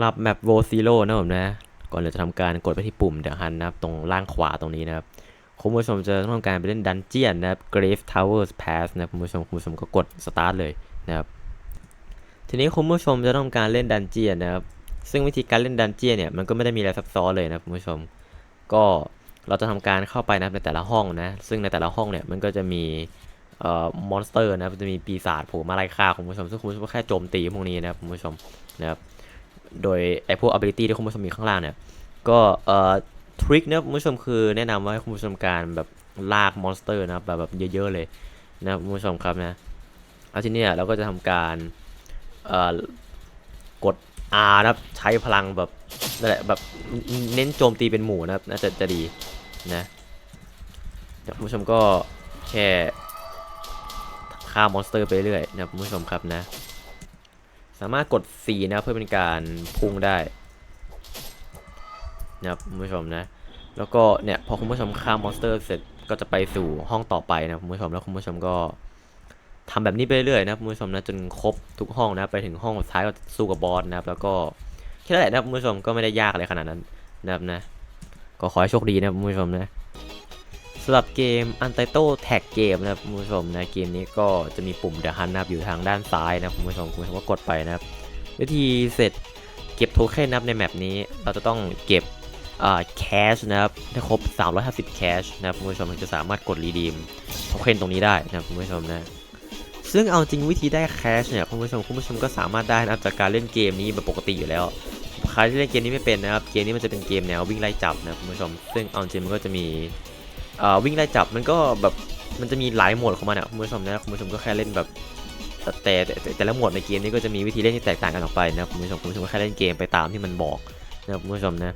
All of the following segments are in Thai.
สำหรับแมปโวซีโร่นะผมนะ ก่อนเราจะทำการกดไปที่ปุ่มเด e ะฮันนะครับ ตรงล่างขวาตรงนี้นะครับ คุณผู้ชมจะต้องทำการไปเล่นดันเจียนนะครับ Grave Towers Pass นะคุณผู้ชมคุณผู้ชมก็กดสตาร์ทเลยนะครับ ทีนี้คุณผู้ชมจะต้องการเล่นดันเจียนนะครับ ซึ่งวิธีการเล่นดันเจียนเนี่ยมันก็ไม่ได้มีอะไรซับซ้อนเลยนะคุณผู้ชม ก็เราจะทำการเข้าไปนะในแต่ละห้องนะ ซึ่งในแต่ละห้องเนี่ยมันก็จะมีเอ่อมอนสเตอร์นะจะมีปีศาจโผล่มาไล่ฆ่าคุณผู้ชมซึ่งคุณผู้ชมก็แค่โจมตีพวกนี้นะครับคุณผู้ชมนะครับ โดยไอพวก ability ที่คุณผู้ชมมีข้างล่างเนี่ย ก็เอ่อทริคนะครับคุณผู้ชมคือแนะนำว่าให้คุณผู้ชมการแบบลากมอนสเตอร์นะแบบแบบเยอะๆเลยนะคุณผู้ชมครับนะแล้วทีนี้เราก็จะทำการเอ่อกด R นะครับใช้พลังแบบนั่นแหละแบบเน้นโจมตีเป็นหมู่นะครับน่าจะจะดีนะคุณผู้ชมก็แค่ฆ่ามอนสเตอร์ไปเรื่อยนะคุณผู้ชมครับนะ สามารถกด C นะครับเพื่อเป็นการพุ่งได้นะครับคุณผู้ชมนะ แล้วก็เนี่ยพอคุณผู้ชมฆ่ามอนสเตอร์เสร็จก็จะไปสู่ห้องต่อไปนะคุณผู้ชมแล้วคุณผู้ชมก็ทำแบบนี้ไปเรื่อยนะคุณผู้ชมนะจนครบทุกห้องนะไปถึงห้องสุดท้ายก็สู้กับบอสนะครับแล้วก็แค่นั้นแหละนะคุณผู้ชมก็ไม่ได้ยากอะไรขนาดนั้นนะครับนะก็ขอให้โชคดีนะคุณผู้ชมนะำหรับเกม Untitled Tag Game นะครับคุณผู้ชมนะเกมนี้ก็จะมีปุ่ม The Hunt นะครับอยู่ทางด้านซ้ายนะคุณผู้ชมคุณผู้ชมก็กดไปนะครับ วิธีเสร็จเก็บโทเค็นนับในแมปนี้ เราจะต้องเก็บแคชนะครับให้ครบ 350 แคชนะครับคุณผู้ชมถึงจะสามารถกดรีดีมโทเค็นตรงนี้ได้นะครับคุณผู้ชมนะซึ่งเอาจริงวิธีได้แคชเนี่ยคุณผู้ชมคุณผู้ชมก็สามารถได้นะครับจากการเล่นเกมนี้แบบปกติอยู่แล้วใครที่เล่นเกมนี้ไม่เป็นนะครับเกมนี้มันจะเป็นเกมแนววิ่งไล่จับนะคุณผู้ชม ซึ่งเอาจริงมันก็จะมี วิ่งไล่จับมันก็แบบมันจะมีหลายโหมดของมันนะคุณผู้ชมนะคุณผู้ชมก็แค่เล่นแบบแต่แต่แต่ละโหมดในเกมนี้ก็จะมีวิธีเล่นที่แตกต่างกันออกไปนะคุณผู้ชมคุณผู้ชมก็แค่เล่นเกมไปตามที่มันบอกนะคุณผู้ชมนะ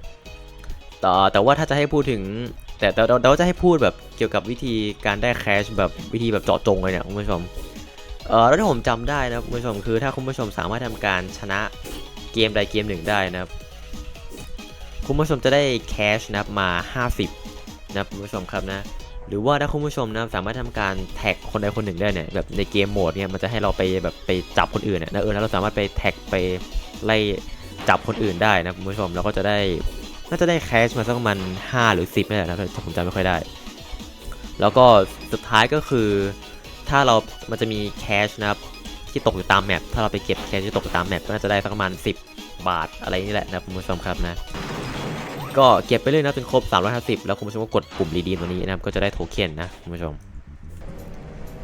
แต่แต่ว่าถ้าจะให้พูดถึงแต่แต่เราเราจะให้พูดแบบเกี่ยวกับวิธีการได้แคชแบบวิธีแบบเจาะจงเลยเนี่ยคุณผู้ชมเออแล้วที่ผมจำได้นะคุณผู้ชมคือถ้าคุณผู้ชมสามารถทำการชนะเกมใดเกมหนึ่งได้นะครับคุณผู้ชมจะได้แคชนะครับมา 50 นะคุณผู้ชมครับนะหรือว่าถ้าคุณผู้ชมนะสามารถทำการแท็กคนใดคนหนึ่งได้เนี่ยแบบในเกมโหมดเนี่ยมันจะให้เราไปแบบไปจับคนอื่นเนี่ยนะเออแล้วเราสามารถไปแท็กไปไล่จับคนอื่นได้นะคุณผู้ชมเราก็จะได้น่าจะได้แคชมาสักประมาณ5หรือ 10นี่แหละนะผมจำไม่ค่อยได้ แล้วก็สุดท้ายก็คือ ถ้าเรามันจะมีแคชนะครับที่ตกอยู่ตามแมปถ้าเราไปเก็บแคชที่ตกอยู่ตามแมปก็น่าจะได้สักประมาณ 10 บาทอะไรนี่แหละนะคุณผู้ชมครับนะ ก็เก็บไปเลยนะจนครบ 350 แล้วคุณผู้ชมก็กดปุ่มรีดีมตัวนี้นะครับ ก็จะได้โทเค็นนะคุณผู้ชม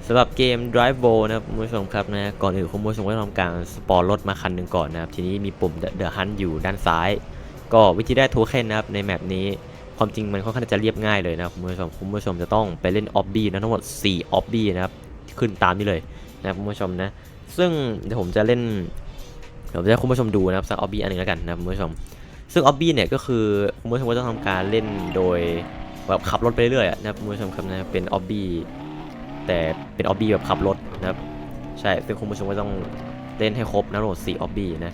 สำหรับเกม Drive b o นะครับคุณผู้ชมครับนะก่อนอื่นคุณผู้ชมก็ต้องทำการสปอร์รถมาคันหนึ่งก่อนนะครับ ทีนี้มีปุ่ม The Hunt อยู่ด้านซ้าย ก็วิธีได้โทเค็นนะครับในแมปนี้ความจริงมันค่อนข้างจะเรียบง่ายเลยนะคุณผู้ชมคุณผู้ชมจะต้องไปเล่นออบบี้นะทั้งหมด 4 ออบบี้นะครับ ขึ้นตามนี้เลยนะคุณผู้ชมนะ ซึ่งเดี๋ยวผมจะเล่นเดี๋ยวจะให้คุณผู้ชมดูนะครับสักออบบี้อันหนึงแล้วกันนะคุณผู้ชม ซึ่งออบบี้เนี่ยก็คือคุณผู้ชมก็ต้องทำการเล่นโดยแบบขับรถไปเรื่อยๆนะครับคุณผู้ชมครับนะเป็นออบบี้แต่เป็นออบบี้แบบขับรถนะครับใช่ซึ่งคุณผู้ชมก็ต้องเล่นให้ครบนะทั้งหมด4ออบบี้นะ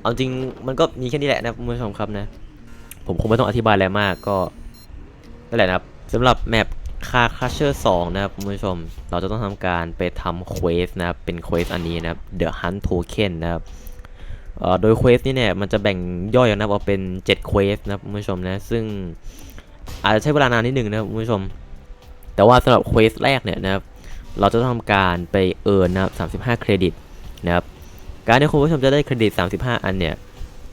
เอาจริงมันก็มีแค่นี้แหละนะคุณผู้ชมครับนะผมคงไม่ต้องอธิบายอะไรมากก็นั่นแหละนะครับสำหรับแมปคาคัชเชอร์2นะครับคุณผู้ชม เราจะต้องทำการไปทำเควสนะครับเป็นเควสอันนี้นะครับ The Hunt Token นะครับ โดยเควสนี่เนี่ยมันจะแบ่งย่อยนะออกเป็น7เควสนะครับคุณผู้ชมนะซึ่งอาจจะใช้เวลานานนิดหนึ่งนะครับคุณผู้ชม แต่ว่าสำหรับเควสแรกเนี่ยนะครับเราจะต้องทำการไปเอิร์นนะครับ35 เครดิตนะครับการที่คุณผู้ชมจะได้เครดิต 35 อันเนี่ย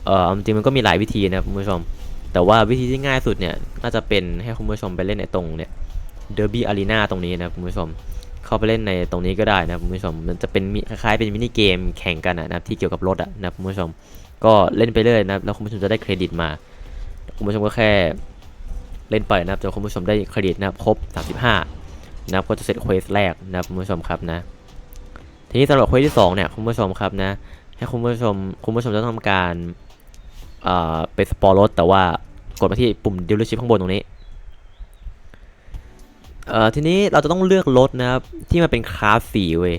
เอ่อจริงมันก็มีหลายวิธีนะครับคุณผู้ชม แต่ว่าวิธีที่ง่ายสุดเนี่ยน่าจะเป็นให้คุณผู้ชมไปเล่นในตรงเนี่ยเดอร์บี้อารีนาตรงนี้นะครับคุณผู้ชม เข้าไปเล่นในตรงนี้ก็ได้นะครับคุณผู้ชม มันจะเป็นคล้ายๆเป็นมินิเกมแข่งกันนะครับที่เกี่ยวกับรถอะนะครับคุณผู้ชม ก็เล่นไปเรื่อยนะครับแล้วคุณผู้ชมจะได้เครดิตมาคุณผู้ชมก็แค่เล่นไปนะครับจนคุณผู้ชมได้เครดิตนะครับครบ 35นะครับก็จะเสร็จเควสแรกนะครับคุณผู้ชมครับนะทีนี้สำหรับเควสที่2เนี่ยคุณผู้ชมครับนะให้คุณผู้ชมคุณผู้ชมจะต้องทำการเอ่อไปสปอร์รถแต่ว่ากดมาที่ปุ่มดีลเลอร์ชิพข้างบนตรงนี้ เอ่อทีนี้เราจะต้องเลือกรถนะครับที่มันเป็นคลาสสีเว้ย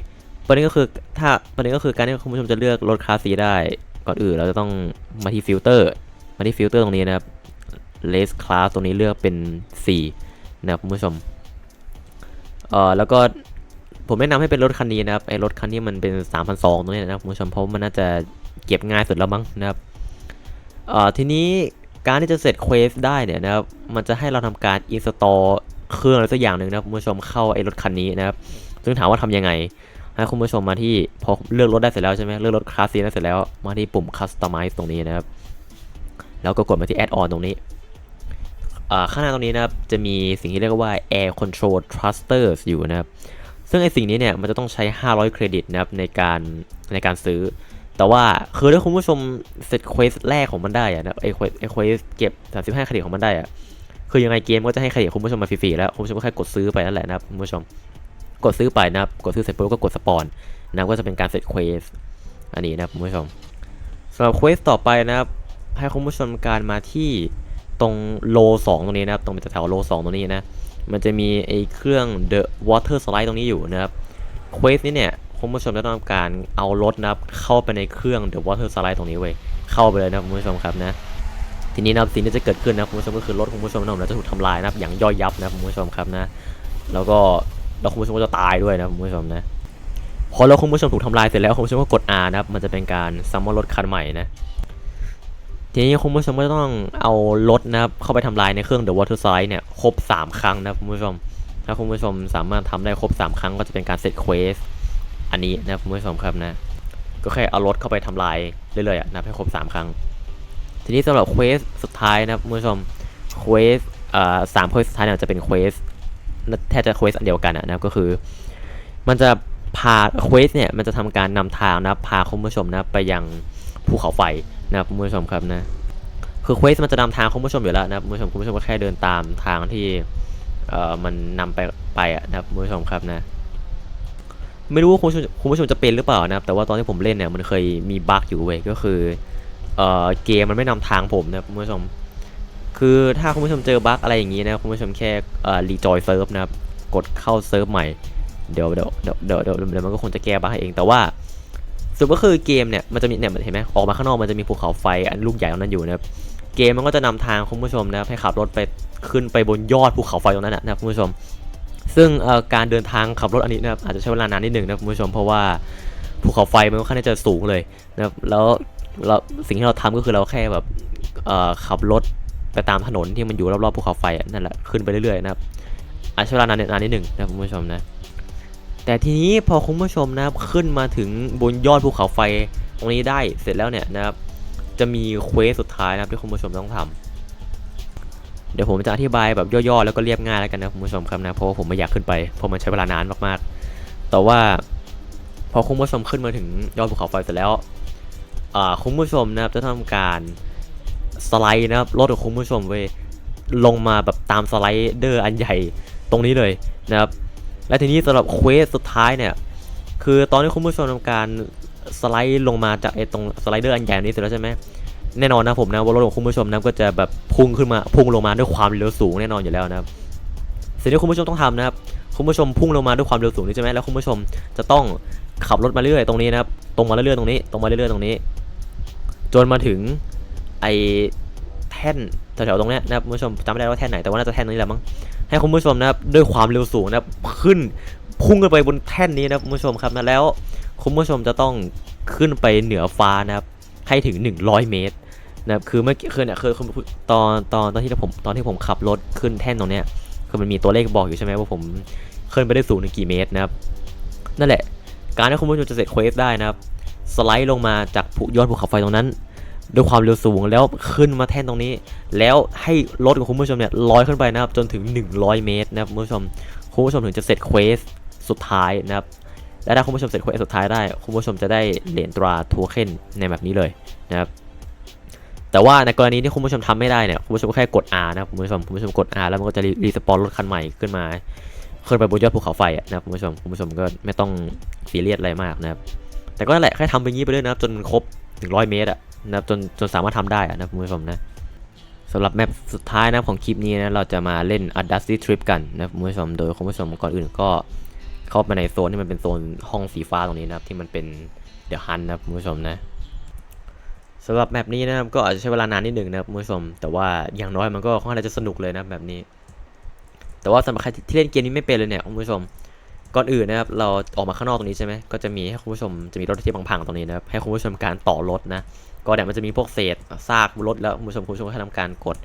ประเด็นก็คือถ้าประเด็นก็คือการที่คุณผู้ชมจะเลือกรถคลาสสีได้ ก่อนอื่นเราจะต้องมาที่ฟิลเตอร์มาที่ฟิลเตอร์ตรงนี้นะครับ race class ตรงนี้เลือกเป็น 4 นะครับคุณผู้ชมเอ่อแล้วก็ผมแนะนำให้เป็นรถคันนี้นะครับไอ้รถคันที่มันเป็น 3,200ตรงนี้นะครับคุณผู้ชมเพราะมันน่าจะเก็บง่ายสุดแล้วมั้งนะครับเอ่อทีนี้การที่จะเสร็จเควสได้เนี่ยนะครับมันจะให้เราทำการ install เครื่องอะไรสักอย่างหนึ่งนะคุณผู้ชมเข้าไอ้รถคันนี้นะครับ ซึ่งถามว่าทำยังไงให้คุณผู้ชมมาที่พอเลือกรถได้เสร็จแล้วใช่ไหมเลือกรถคลาสซีได้เสร็จแล้วมาที่ปุ่ม customize ตรงนี้นะครับ แล้วก็กดมาที่ add on ตรงนี้อ่าข้างหน้าตรงนี้นะครับจะมีสิ่งที่เรียกว่า air control thrusters อยู่นะครับ ซึ่งไอ้สิ่งนี้เนี่ยมันจะต้องใช้ 500 เครดิตนะครับในการในการซื้อ แต่ว่าคือถ้าคุณผู้ชมเสร็จเควสแรกของมันได้อะนะไอเควสไอเควสเก็บ 35 เครดิตของมันได้อะ คือยังไงเกมก็จะให้เครดิตคุณผู้ชมมาฟรีๆแล้วคุณผู้ชมก็แค่กดซื้อไปนั่นแหละนะครับคุณผู้ชมกดซื้อไปนะครับกดซื้อเสร็จปุ๊บก็กดสปอนนะก็จะเป็นการเสร็จเควสอันนี้นะครับคุณผู้ชมสำหรับเควสต่อไปนะครับให้คุณผู้ชมการมาที่ตรงโล2ตรงนี้นะครับตรงเป็นแถวโล2ตรงนี้นะมันจะมีไอ้เครื่อง the water slide ตรงนี้อยู่นะครับเควสนี้เนี่ยคุณผู้ชมจะต้องการเอารถนะครับเข้าไปในเครื่อง the water slide ตรงนี้เว้ยเข้าไปเลยนะคุณผู้ชมครับนะ ทีนี้นะครับสิ่งที่จะเกิดขึ้นนะคุณผู้ชมก็คือรถคุณผู้ชมนะจะถูกทำลายนะครับอย่างย่อยยับนะคุณผู้ชมครับนะ แล้วก็แล้วคุณผู้ชมก็จะตายด้วยนะคุณผู้ชมนะพอแล้วคุณผู้ชมถูกทำลายเสร็จแล้วคุณผู้ชมก็กด R นะครับมันจะเป็นการซัมมอนรถคันใหม่นะทีนี้คุณผู้ชมก็ต้องเอารถนะครับเข้าไปทำลายในเครื่อง The Water Slide เนี่ยครบ 3 ครั้งนะคุณผู้ชม ถ้าคุณผู้ชมสามารถทำได้ครบ 3 ครั้งก็จะเป็นการเสร็จเควสอันนี้นะคุณผู้ชมครับนะ ก็แค่เอารถเข้าไปทำลายเรื่อยๆอะให้ครบ 3 ครั้ง ทีนี้สำหรับเควสสุดท้ายนะครับคุณผู้ชมเควสเอ่อสามเควสสุดท้ายเนี่ยจะเป็นเควสแทบจะเควสอันเดียวกันนะครับก็คือ มันจะพาเควสเนี่ยมันจะทำการนำทางนะพาคุณผู้ชมนะไปยังภูเขาไฟนะครับคุณผู้ชมครับนะคือเควสมันจะนำทางคุณผู้ชมอยู่แล้วนะครับคุณผู้ชมคุณผู้ชมก็แค่เดินตามทางที่เอ่อมันนำไปไปอะนะครับคุณผู้ชมครับนะไม่รู้ว่าคุณผู้ชมคุณผู้ชมจะเป็นหรือเปล่านะครับแต่ว่าตอนที่ผมเล่นเนี่ยมันเคยมีบั๊กอยู่เว้ยก็คือ เอ่อเกมมันไม่นำทางผมนะคุณผู้ชม คือถ้าคุณผู้ชมเจอบั๊กอะไรอย่างนี้นะคุณผู้ชมแค่เอ่อรีจอยเซิร์ฟนะครับกดเข้าเซิร์ฟใหม่เดี๋ยวเดี๋ยวเดี๋ยวเดี๋ยวเดี๋ยวมันก็คงจะแก้บั๊กเองแต่ว่าสรุปก็คือเกมเนี่ยมันจะมีเนี่ยเห็นไหมออกมาข้างนอกมันจะมีภูเขาไฟอันลูกใหญ่ตรงนั้นอยู่นะครับเกมมันก็จะนำทางคุณผู้ชมนะครับให้ขับรถไปขึ้นไปบนยอดภูเขาไฟตรงนั้นนะครับคุณผู้ชม ซึ่งการเดินทางขับรถอันนี้นะครับอาจจะใช้เวลานานนิดหนึ่งนะคุณผู้ชมเพราะว่าภูเขาไฟมันค่อนข้างจะสูงเลยนะครับแล้ว เราสิ่งที่เราทำก็คือเราแค่แบบขับรถไปตามถนนที่มันอยู่รอบๆภูเขาไฟนั่นแหละขึ้นไปเรื่อยๆนะครับอาจจะใช้เวลานานนานนิดหนึ่งนะคุณผู้ชมนะ แต่ทีนี้พอคุณผู้ชมนะครับขึ้นมาถึงบนยอดภูเขาไฟตรงนี้ได้เสร็จแล้วเนี่ยนะครับจะมีเควสสุดท้ายนะครับที่คุณผู้ชมต้องทำเดี๋ยวผมจะอธิบายแบบย่อๆแล้วก็เรียบง่ายแล้วกันนะคุณผู้ชมครับนะเพราะว่าผมไม่อยากขึ้นไปเพราะมันใช้เวลานานมากๆ แต่ว่าพอคุณผู้ชมขึ้นมาถึงยอดภูเขาไฟเสร็จแล้ว คุณผู้ชมนะครับจะทำการสไลด์นะครับรถของคุณผู้ชมเว้ยลงมาแบบตามสไลเดอร์อันใหญ่ตรงนี้เลยนะครับและทีนี้สำหรับเควสสุดท้ายเนี่ยคือตอนที่คุณผู้ชมทำการสไลด์ลงมาจากไอ้ตรงสไลเดอร์อันใหญ่นี้เสร็จแล้วใช่ไหมแน่นอนนะผมนะว่ารถของคุณผู้ชมนะก็จะแบบพุ่งขึ้นมาพุ่งลงมาด้วยความเร็วสูงแน่นอนอยู่แล้วนะครับสิ่งที่คุณผู้ชมต้องทำนะครับคุณผู้ชมพุ่งลงมาด้วยความเร็วสูงนี่ใช่ไหมแล้วคุณผู้ชมจะต้องขับรถมาเรื่อยตรงนี้นะครับตรงมาเรื่อยๆตรงนี้ตรงมาเรื่อยๆตรงนี้ จนมาถึงไอแท่นแถวๆตรงเนี้ยนะครับคุณผู้ชมจำไม่ได้ว่าแท่นไหนแต่ว่าน่าจะแท่นนี้แหละมั้งให้คุณผู้ชมนะครับด้วยความเร็วสูงนะครับขึ้นพุ่งขึ้นไปบนแท่นนี้นะครับคุณผู้ชมครับนะแล้วคุณผู้ชมจะต้องขึ้นไปเหนือฟ้านะครับให้ถึง 100 เมตรนะครับคือเมื่อกี้คือเนี่ยคือคือตอนตอนตอนที่ผมตอนที่ผมขับรถขึ้นแท่นตรงเนี้ยคือมันมีตัวเลขบอกอยู่ใช่ไหมว่าผมขึ้นไปได้สูงถึงกี่เมตรนะครับนั่นแหละ การที่คุณผู้ชมจะเสร็จเควสได้นะครับ สไลด์ลงมาจากภูยอดภูเขาไฟตรงนั้น ด้วยความเร็วสูงแล้วขึ้นมาแท่นตรงนี้ แล้วให้รถของคุณผู้ชมเนี่ยลอยขึ้นไปนะครับจนถึง 100 เมตรนะครับคุณผู้ชมคุณผู้ชมถึงจะเสร็จเควสสุดท้ายนะครับและถ้าคุณผู้ชมเสร็จเควสสุดท้ายได้คุณผู้ชมจะได้เหรียญตราโทเค็นในแบบนี้เลยนะครับแต่ว่าในกรณีที่คุณผู้ชมทำไม่ได้เนี่ยคุณผู้ชมก็แค่กด R นะครับคุณผู้ชมคุณผู้ชมกด R แล้วมันก็จะรีสปอนรถคันใหม่ขึ้นมาขึ้นไปบนยอดภูเขาไฟนะครับคุณผู้ชมคุณผู้ชมก็ไม่ต้องซีเรียสอะไรมากนะครับ แต่ก็นั่นแหละแค่ทำไปงี้ไปเรื่อยนะครับจนครบ100เมตรอะนะครับจนจนสามารถทำได้อะนะคุณผู้ชมนะสำหรับแมปสุดท้ายนะของคลิปนี้นะเราจะมาเล่น a d a s t y Trip กันนะคุณผู้ชมโดยคุณผู้ชมก่อนอื่นก็เข้ามาในโซนที่มันเป็นโซนห้องสีฟ้าตรงนี้นะครับที่มันเป็นเดอะฮันนะคุณผู้ชมนะสำหรับแมปนี้นะครับก็อาจจะใช้เวลานานนิดหนึ่งนะครับคุณผู้ชม แต่ว่าอย่างน้อยมันก็ค่อนข้างจะสนุกเลยนะแบบนี้ แต่ว่าสำหรับใครที่เล่นเกมนี้ไม่เป็นเลยเนี่ยคุณผู้ชม ก่อนอื่นนะครับเราออกมาข้างนอกตรงนี้ใช่ไหมก็จะมีให้คุณผู้ชมจะมีรถที่พังๆตรงนี้นะครับให้คุณผู้ชมการต่อรถนะก็เนี่ยมันจะมีพวกเศษซากรถแล้วคุณผู้ชมคุณผู้ชมก็ให้ทำการกด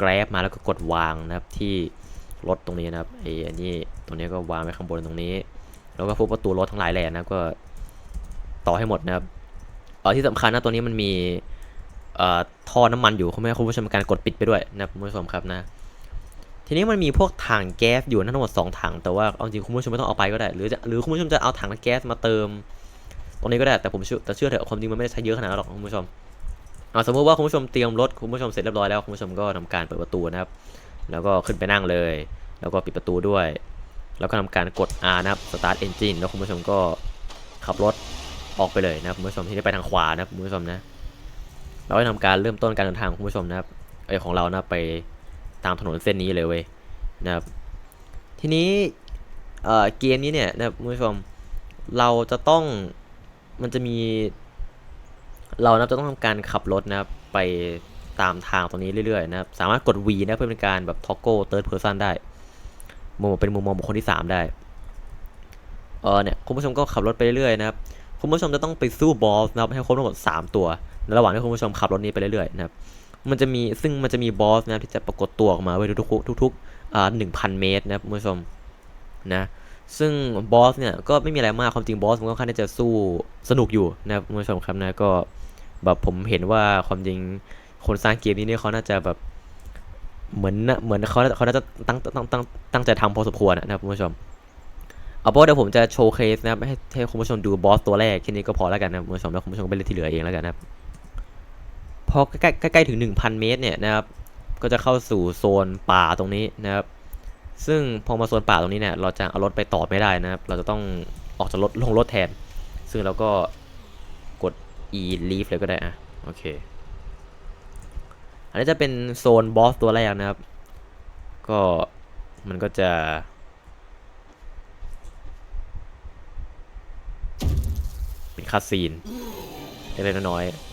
grab มาแล้วก็กดวางนะครับที่รถตรงนี้นะครับไอ้อันนี้ตรงนี้ก็วางไว้ข้างบนตรงนี้ แล้วก็พวกประตูรถทั้งหลายแหล่นะก็ต่อให้หมดนะครับเออที่สำคัญนะตัวนี้มันมีเอ่อท่อน้ำมันอยู่คุณไม่ให้คุณผู้ชมการกดปิดไปด้วยนะคุณผู้ชมครับนะ ทีนี้มันมีพวกถังแก๊สอยู่นะทั้งหมด2ถังแต่ว่าเอาจริงคุณผู้ชมไม่ต้องเอาไปก็ได้ หรือจะหรือคุณผู้ชมจะเอาถังแก๊สมาเติม ตรงนี้ก็ได้แต่ผมเชื่อแต่เชื่อเถอะความจริงมันไม่ได้ใช้เยอะขนาดนั้นหรอกคุณผู้ชมเอาสมมติว่าคุณผู้ชมเตรียมรถคุณผู้ชมเสร็จเรียบร้อยแล้วคุณผู้ชมก็ทำการเปิดประตูนะครับ แล้วก็ขึ้นไปนั่งเลย แล้วก็ปิดประตูด้วย แล้วก็ทำการกด R นะครับ start engine แล้วคุณผู้ชมก็ขับรถออกไปเลยนะครับคุณผู้ชมที่ได้ไปทางขวานะครับคุณผู้ชมนะ เราได้ทำการเริ่มต้นการเดินทางของคุณผู้ชมนะครับไอของเรานะไป ตามถนนเส้นนี้เลยเว้ยนะครับทีนี้เกมนี้เนี่ยนะครับคุณผู้ชมเราจะต้องมันจะมี เรานะจะต้องทำการขับรถนะครับไปตามทางตรงนี้เรื่อยๆนะครับสามารถกด V นะเพื่อเป็นการแบบ toggle third person ได้มุมเป็นมุมมองบุคคลที่ 3 ได้เออเนี่ยคุณผู้ชมก็ขับรถไปเรื่อยๆนะครับคุณผู้ชมจะต้องไปสู้บอสนะครับให้ครบทั้งหมด 3 ตัวในระหว่างที่คุณผู้ชมขับรถนี้ไปเรื่อยๆนะครับ มันจะมีซึ่งมันจะมีบอสนะที่จะปรากฏตัวออกมาไว้ทุกๆทุกๆอ่าหนึ่งพันเมตรนะคุณผู้ชมนะซึ่งบอสเนี่ยก็ไม่มีอะไรมากความจริงบอสมันก็ค่อนข้างจะสู้สนุกอยู่นะคุณผู้ชมครับนะก็แบบผมเห็นว่าความจริงคนสร้างเกมนี้เนี่ยเขาน่าจะแบบเหมือนน่ะเหมือนเขาเขาน่าจะตั้งตั้งตั้งตั้งใจทำพอสมควรนะครับคุณผู้ชมเอาเป็นว่าเดี๋ยวผมจะโชว์เคสนะครับให้ให้คุณผู้ชมดูบอสตัวแรกแค่นี้ก็พอแล้วกันนะคุณผู้ชมแล้วคุณผู้ชมไปเล่นที่เหลือเองแล้วกันนะครับ พอใกล้ใกล้ถึง 1,000 เมตรเนี่ยนะครับ ก็จะเข้าสู่โซนป่าตรงนี้นะครับ ซึ่งพอมาโซนป่าตรงนี้เนี่ยเราจะเอารถไปต่อไม่ได้นะครับ เราจะต้องออกจากรถลงรถแทน ซึ่งเราก็กด e leave เลยก็ได้อะโอเค อันนี้จะเป็นโซนบอสตัวแรกนะครับ ก็มันก็จะเป็นคัสซีนเล็กๆน้อยๆ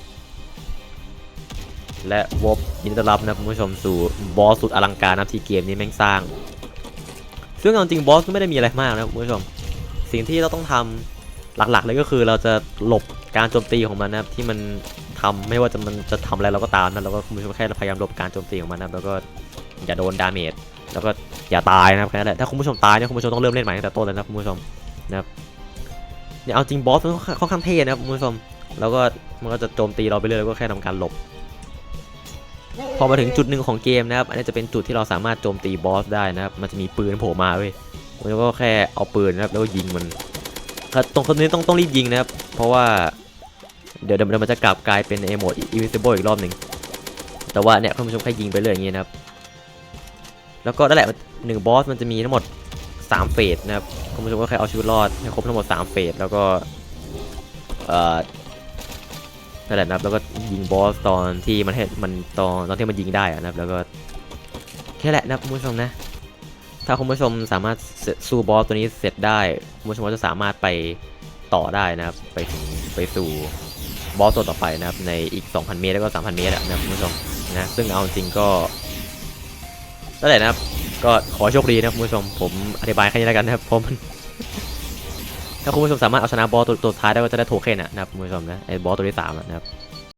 และวบยินดีต้อนรับนะคุณผู้ชมสู่บอสสุดอลังการนะที่เกมนี้แม่งสร้าง ซึ่งเอาจริงบอสก็ไม่ได้มีอะไรมากนะคุณผู้ชม สิ่งที่เราต้องทำหลักๆเลยก็คือเราจะหลบการโจมตีของมันนะครับที่มันทำไม่ว่าจะมันจะทำอะไรเราก็ตามนะเราก็คุณผู้ชมแค่พยายามหลบการโจมตีของมันนะแล้วก็อย่าโดนดาเมจแล้วก็อย่าตายนะครับแค่นั้นแหละถ้าคุณผู้ชมตายเนี่ยคุณผู้ชมต้องเริ่มเล่นใหม่ตั้งแต่ต้นเลยนะคุณผู้ชมนะครับเนี่ยเอาจริงบอสมันค่อนข้างเท่นะครับคุณผู้ชมแล้วก็มันก็จะโจมตีเราไปเรื่อยแล้วก็แค่ทำการหลบ พอมาถึงจุดหนึ่งของเกมนะครับ อันนี้จะเป็นจุดที่เราสามารถโจมตีบอสได้นะครับ มันจะมีปืนโผล่มาเว้ยแล้วก็แค่เอาปืนนะครับแล้วก็ยิงมันตรงคนนี้ต้องต้องรีบยิงนะครับ เพราะว่าเดี๋ยวเดี๋ยวมันจะกลับกลายเป็นไอโหมด invisible อีกรอบหนึ่งแต่ว่าเนี่ยคุณผู้ชมแค่ยิงไปเรื่อยอย่างงี้นะครับ แล้วก็นั่นแหละหนึ่งบอสมันจะมีทั้งหมด3เฟสนะครับคุณผู้ชมก็แค่เอาชีวิตรอดให้ครบทั้งหมด3เฟสแล้วก็เอ่อ นั่นแหละนะครับแล้วก็ยิงบอสตอนที่มันเห็นมันตอนตอนที่มันยิงได้อะนะครับ แล้วก็แค่แหละนะคุณผู้ชมนะ ถ้าคุณผู้ชมสามารถสู้บอสตัวนี้เสร็จได้คุณผู้ชมก็จะสามารถไปต่อได้นะครับ ไปถึงไปสู่บอสตัวต่อไปนะครับ ในอีก 2,000 เมตรแล้วก็ 3,000 เมตรนะครับคุณผู้ชมนะซึ่งเอาจริงก็นั่นแหละนะครับ ก็ขอโชคดีนะคุณผู้ชมผมอธิบายแค่นี้แล้วกันนะครับเพราะมัน ถ้าคุณผู้ชมสามารถเอาชนะบอสตัวตัวท้ายได้ก็จะได้โทเค็นอะนะครับคุณผู้ชมนะไอ้บอสตัวที่สามอะนะครับ